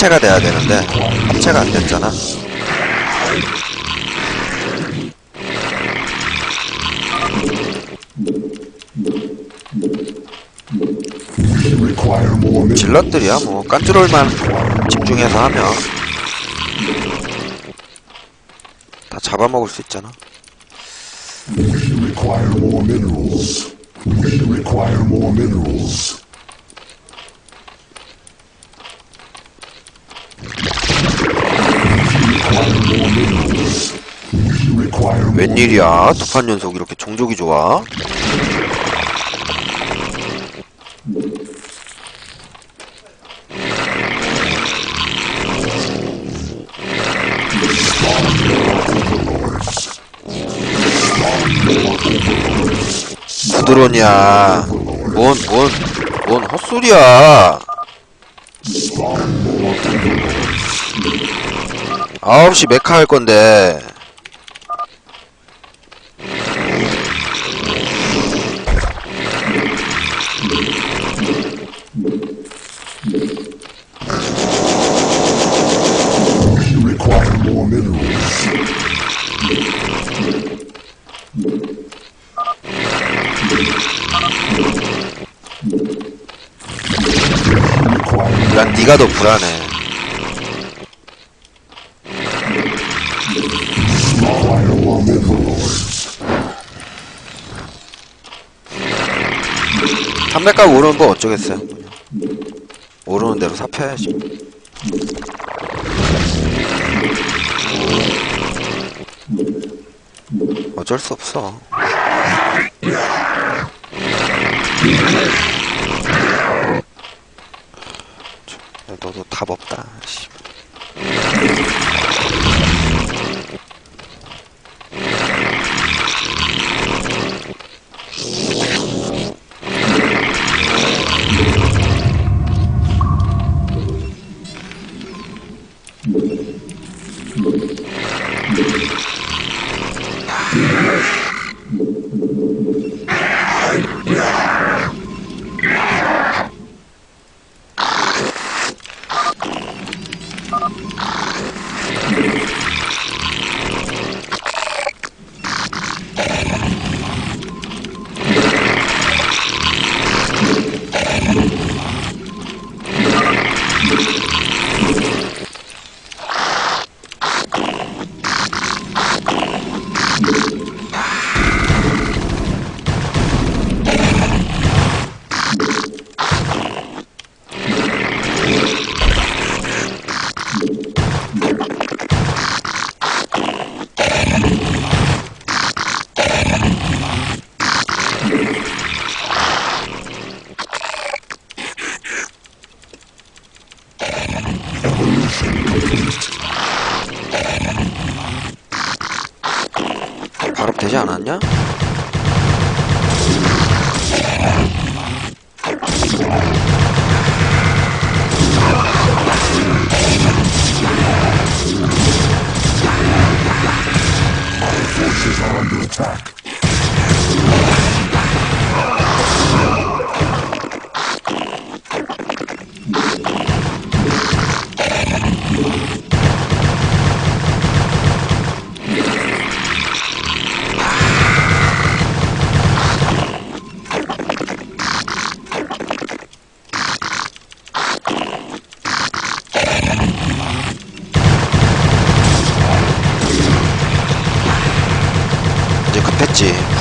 합체가 돼야 되는데 합체가 안 됐잖아. 질럿들이야 뭐 깐트롤만 집중해서 하면 다 잡아먹을 수 있잖아. Require more minerals. Require more minerals. 웬일이야? 두 판 연속 이렇게 종족이 좋아? 부드러냐? 뭔, 뭔, 뭔 헛소리야? 아홉 시 메카 할 건데. Require more minerals. Require 난 네가 더 불안해. 300가 오르는 거 어쩌겠어요. 오르는 대로 삽혀야지. 어쩔 수 없어. 저, 너도 답 없다.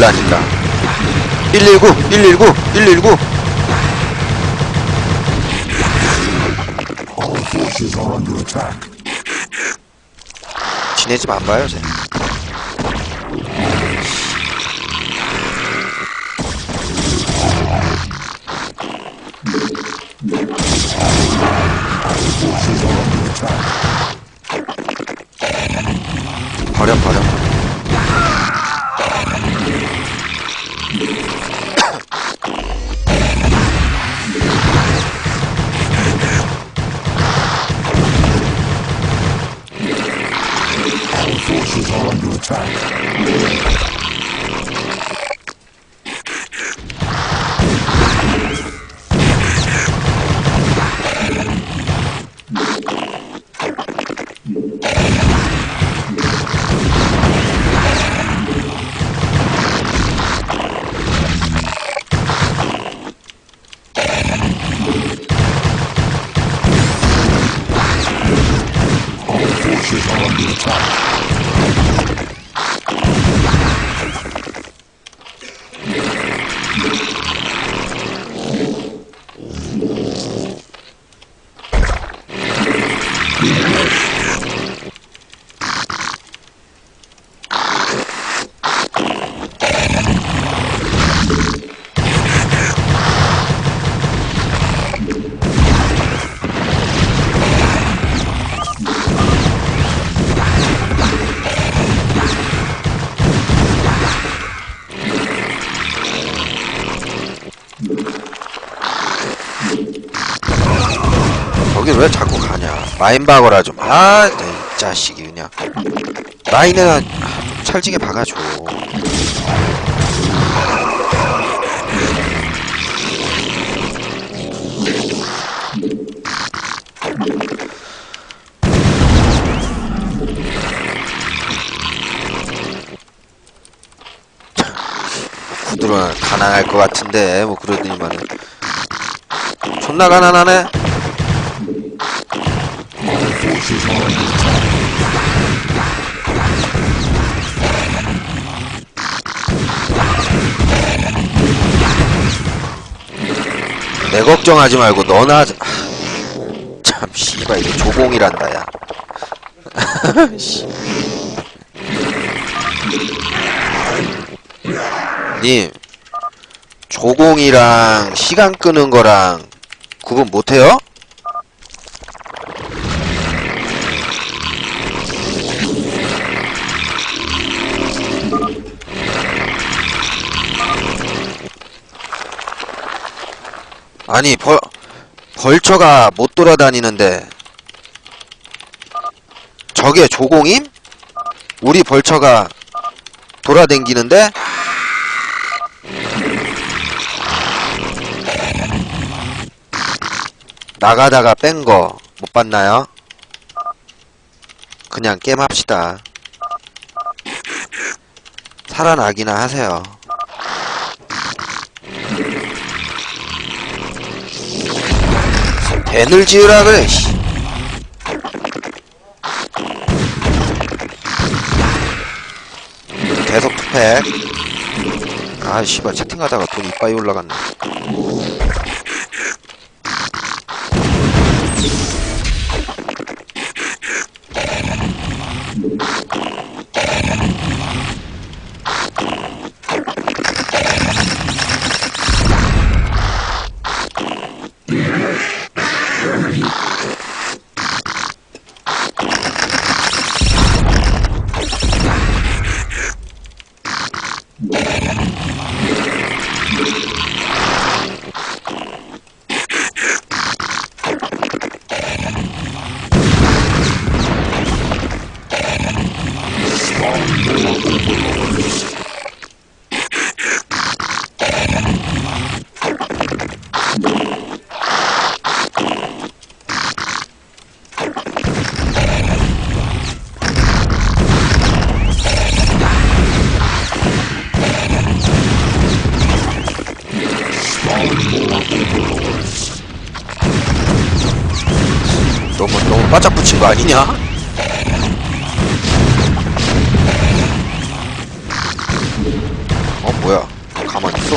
불나니까. 119! 119! 119! Our forces are under attack. 지내지 안 봐요, 쟤. 가냐 마인박어라 좀 아 이 자식이 그냥. 라인에나 아, 좀 찰지게 박아줘. 구들은 가난할 것 같은데 뭐 그러더니만은. 존나 가난하네 내 걱정하지 말고 너나 하- 참 씨발 이게 조공이란다 야 씨. 님 조공이랑 시간 끄는 거랑 구분 못해요? 아니 벌 벌처가 못 돌아다니는데 저게 조공임? 우리 벌처가 돌아댕기는데? 나가다가 뺀 거 못 봤나요? 그냥 게임합시다. 살아나기나 하세요. 밴을 지으라 그래 씨. 계속 투팩 아 씨발 채팅하다가 돈 이빠이 올라갔네 아니냐? 어 뭐야 가만히 있어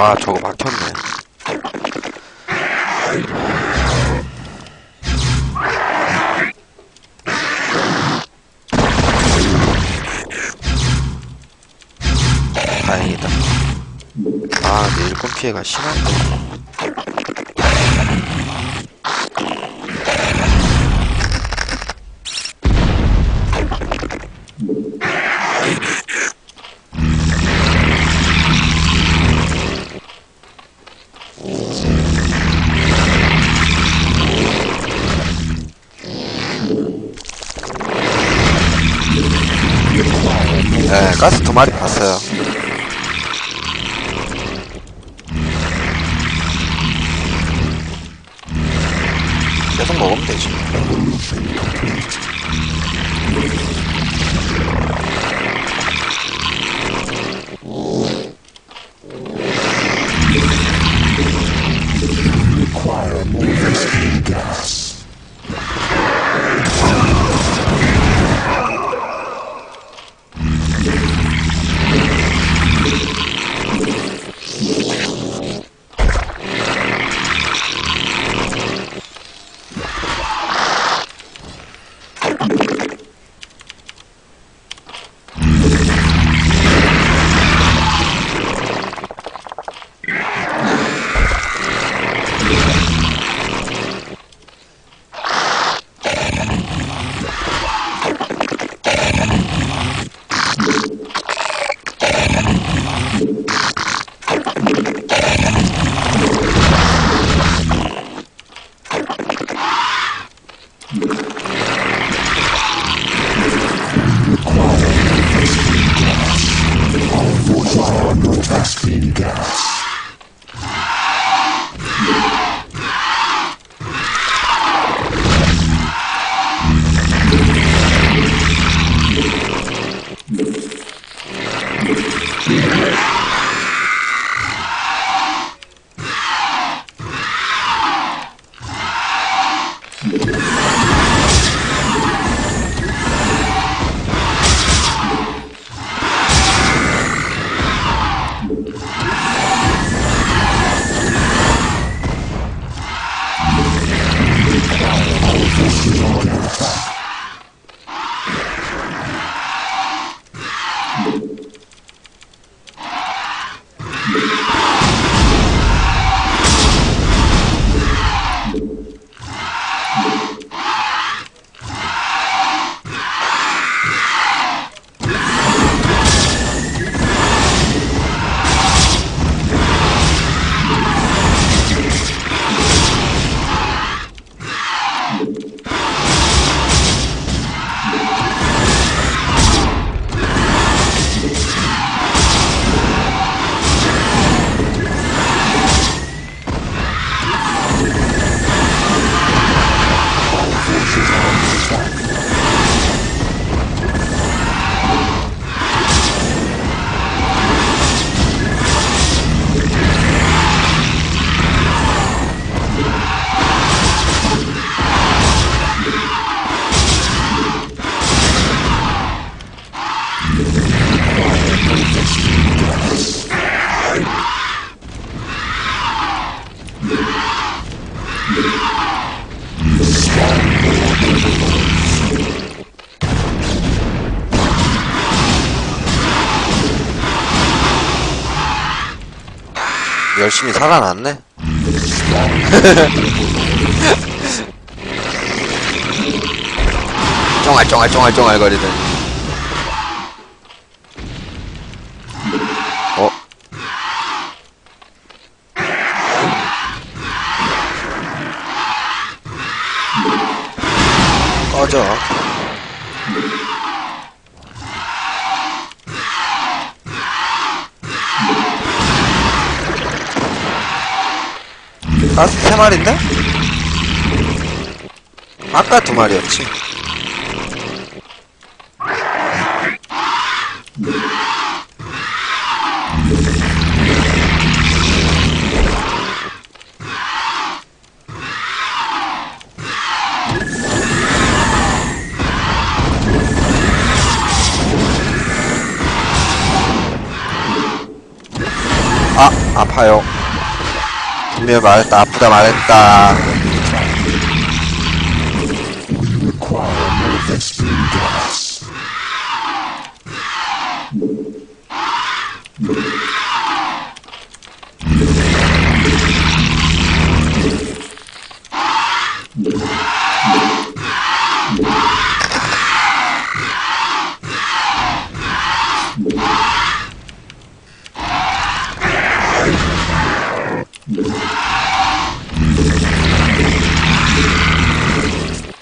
아 저거 막혔네 다행이다. 아, 내 일꾼 피해가 심한데. 네, 봤어요. 계속 먹으면 되지. 열심히 살아났네. 쫑알쫑알쫑알쫑알 거리더니. 어? 꺼져. 가스 세 마리인데? 아까 두 마리였지. 아, 아파요. 분명히 말했다. 아프다 말했다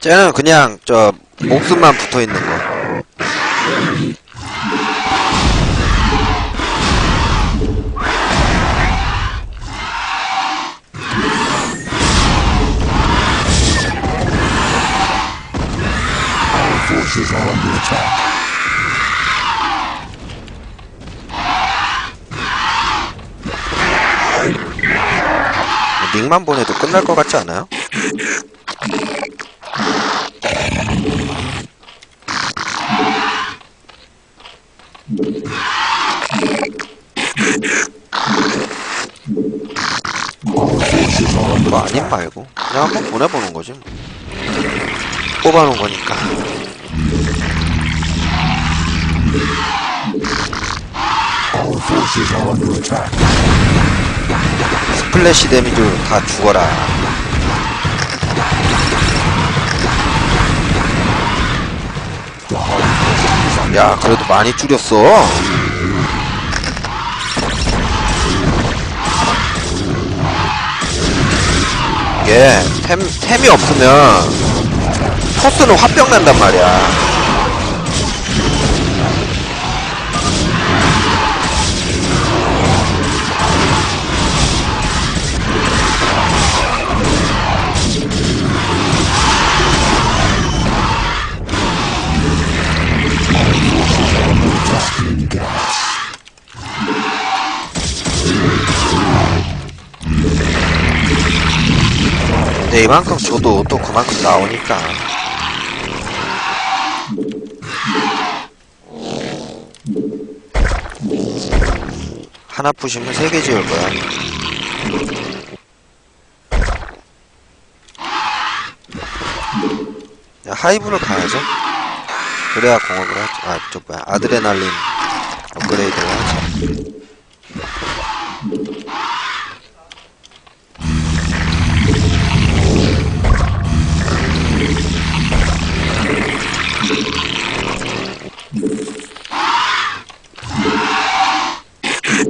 쟤는 그냥 저 목숨만 붙어 있는 거. 링만 보내도 끝날 것 같지 않아요? 뭐 아님 말고 그냥 한번 보내보는 거지 뭐. 뽑아놓은 거니까. 스플래시 데미지로 다 죽어라 야 그래도 많이 줄였어 게 템, 템이 없으면 토스는 화병 난단 말이야 근데 이만큼 줘도 또 그만큼 나오니까. 하나 부시면 세 개 지을 거야. 야, 하이브를 가야죠 그래야 공업을 하지. 아저 뭐야. 아드레날린 업그레이드를 하죠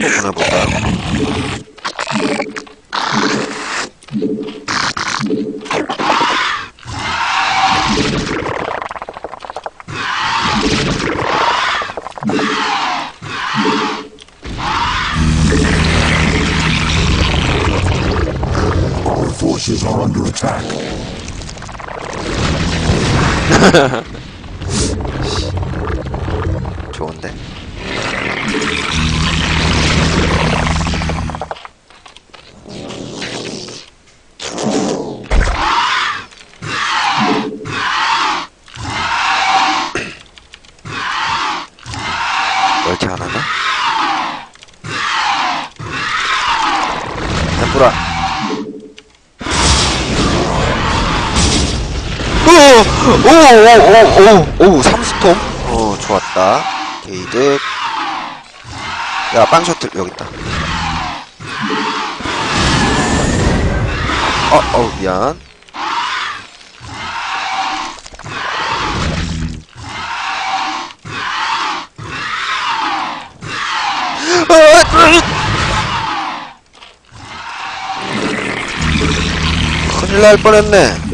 또 보내볼까요? Our forces are under attack. 좋은데 오오오오오오 삼스톰 어 좋았다. 게이드. 야 빵셔틀 여기 있다. 어, 어 미안. 큰일 날 뻔했네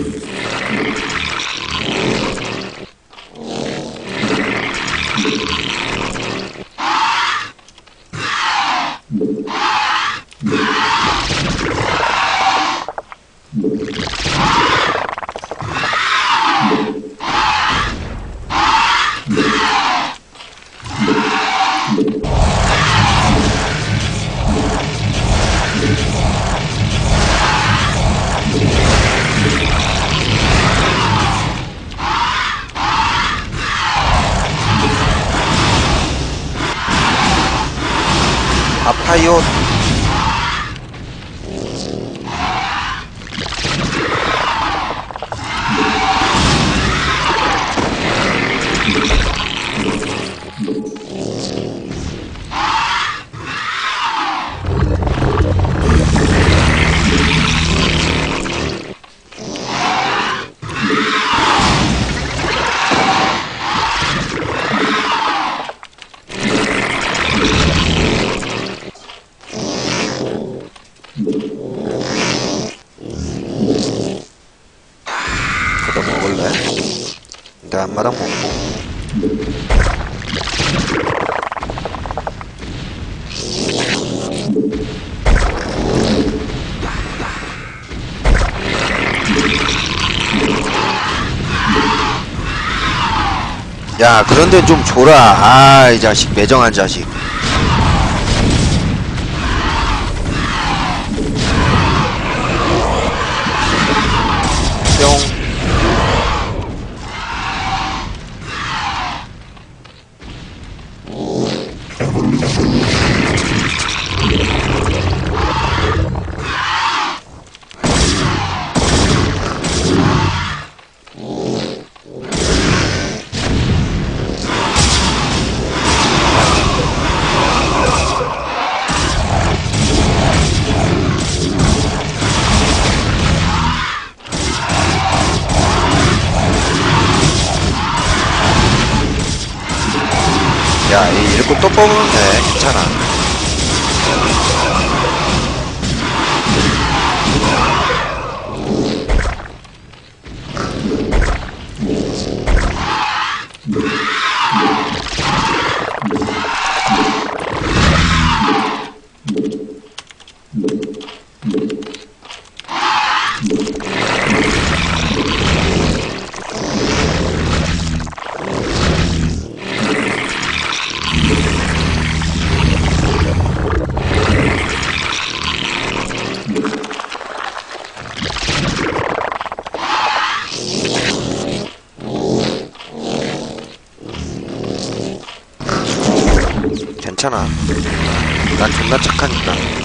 야 그런 데는 좀 줘라. 아 이 자식 매정한 자식. 뿅 존나 착하니까.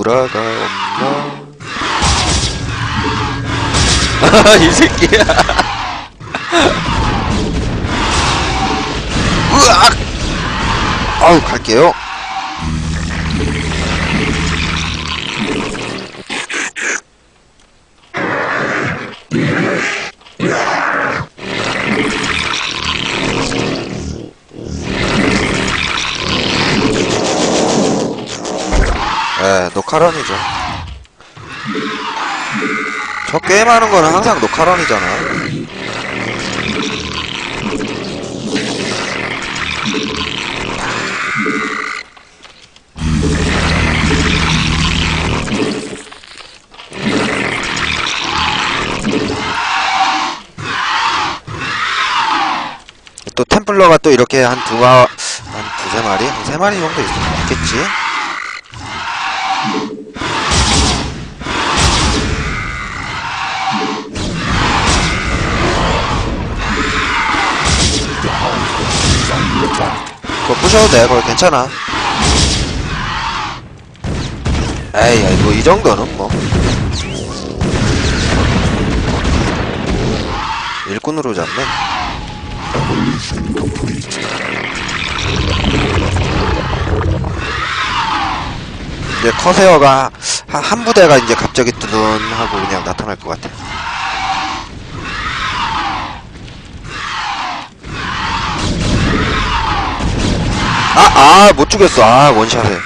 템뿌라가 없나? 이 새끼야. 으악! 아우, 갈게요. 녹화런이죠. 저 게임하는 거는 항상 녹화런이잖아. 또 템플러가 또 이렇게 한 두, 마, 한 두세 마리? 한 세 마리 정도 있, 있겠지? 그거 부셔도 돼, 그거 괜찮아. 에이, 아이, 뭐이 정도는 뭐. 일꾼으로 잡네. 이제 커세어가 한, 한 부대가 이제 갑자기 두둔하고 그냥 나타날 것 같아. 아, 아, 못 죽였어. 아, 원샷에.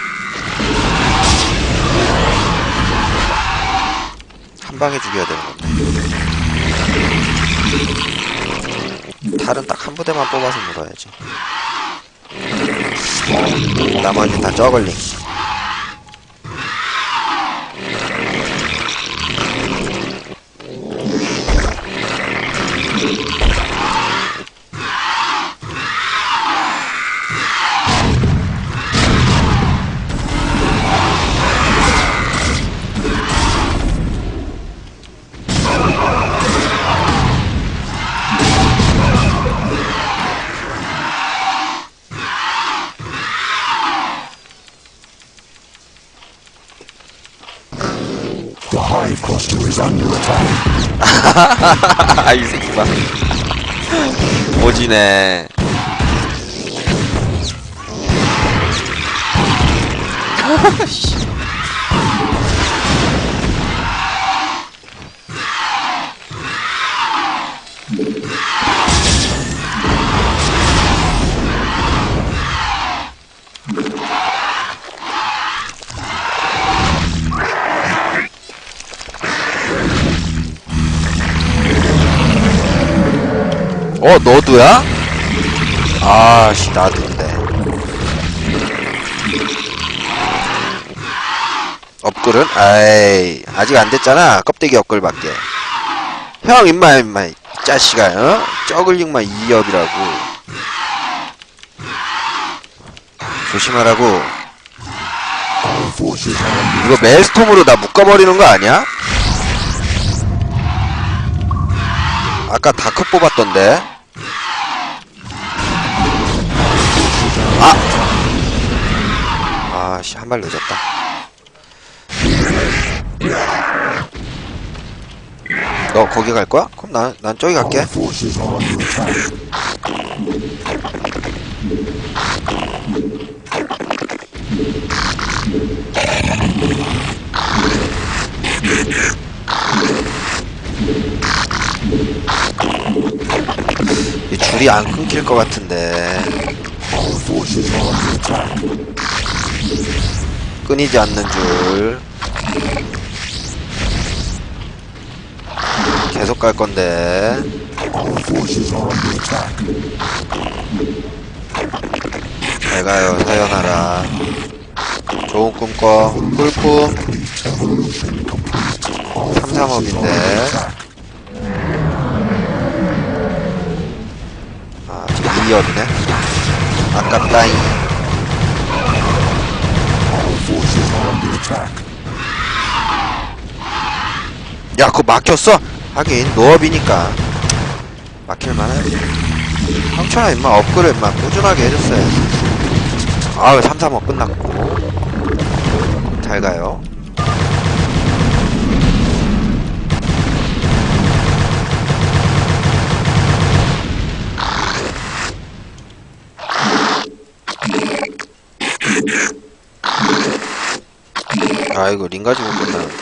한 방에 죽여야 되는 건데. 탈은 딱 한 부대만 뽑아서 물어야지. 나머지 다 저글링. 이 새끼 봐. 오지네. 어, 너도야? 아씨, 나도인데. 업글은? 아이, 아직 안 됐잖아. 껍데기 업글밖에. 형, 임마, 임마, 이 자식아, 어? 저글링만 2업이라고. 조심하라고. 이거 멜스톰으로 나 묶어버리는 거 아니야? 아까 다크 뽑았던데. 아! 아씨, 한 발 늦었다. 너 거기 갈 거야? 그럼 난, 난 저기 갈게. 이 줄이 안 끊길 것 같은데. 끊이지 않는 줄. 계속 갈 건데. 잘 가요, 사연하라. 좋은 꿈 꿔. 꿀꿈. Evolution complete. Our forces are 삼삼업인데. 2업이네. 아깝다잉. 야, 그거 막혔어? 하긴, 노업이니까. 막힐만하지. 형철아, 임마, 업그레이드, 임마, 꾸준하게 해줬어야지. 아유, 335 끝났고. 잘 가요. 아, 이거 링 가지고 끝나는데.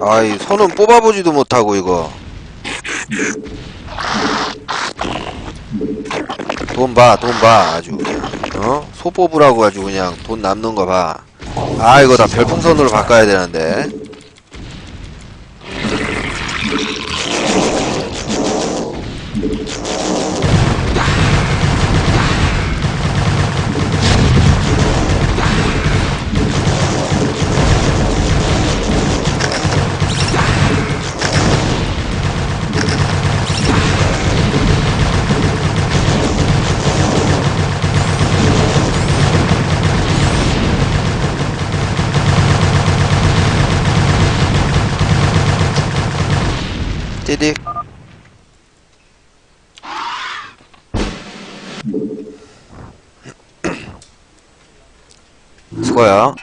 아이 손은 뽑아보지도 못하고 이거 돈 봐 돈 봐 아주 그냥 어? 소 뽑으라고 아주 그냥 돈 남는 거봐아 이거 다 별풍선으로 바꿔야 되는데 수고야